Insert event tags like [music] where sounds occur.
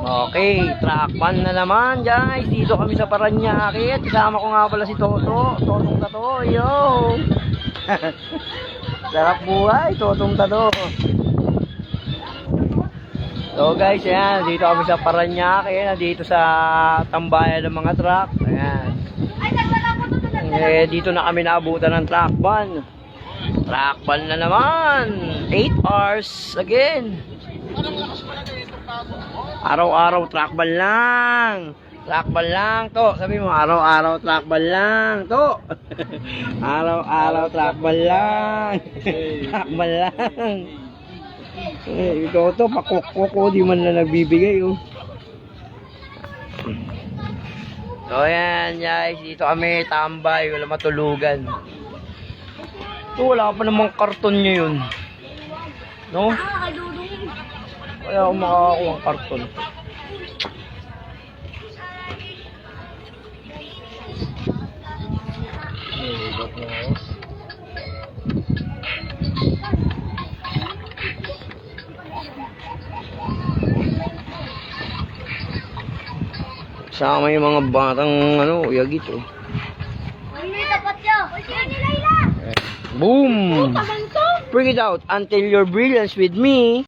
Okay, trackman na naman guys. Dito kami sa Paranaque at kasama ko nga pala si Toto. Totong Tato, yo! [laughs] Sarap buhay, Totong Tato. So guys, ayan, dito kami sa Paranaque, dito sa tambayan ng mga truck. Ayan. Eh, dito na kami naabutan ng truck ban. Truck ban na naman. 8 hours again. Araw-araw truck ban lang. Truck ban lang to. Sabi mo, araw-araw truck ban lang to. [laughs] araw-araw truck ban lang. [laughs] truck ban lang. Eh, ito to, pakukoko, di man na nagbibigay oh. So yan guys, dito kami tambay, wala matulugan. Ito wala pa namang karton niya yun. No? Kaya ako makakakuha ng karton. Sama yung mga batang ano, yagit oh. May tapat. Boom! Bring it out until your brilliance with me.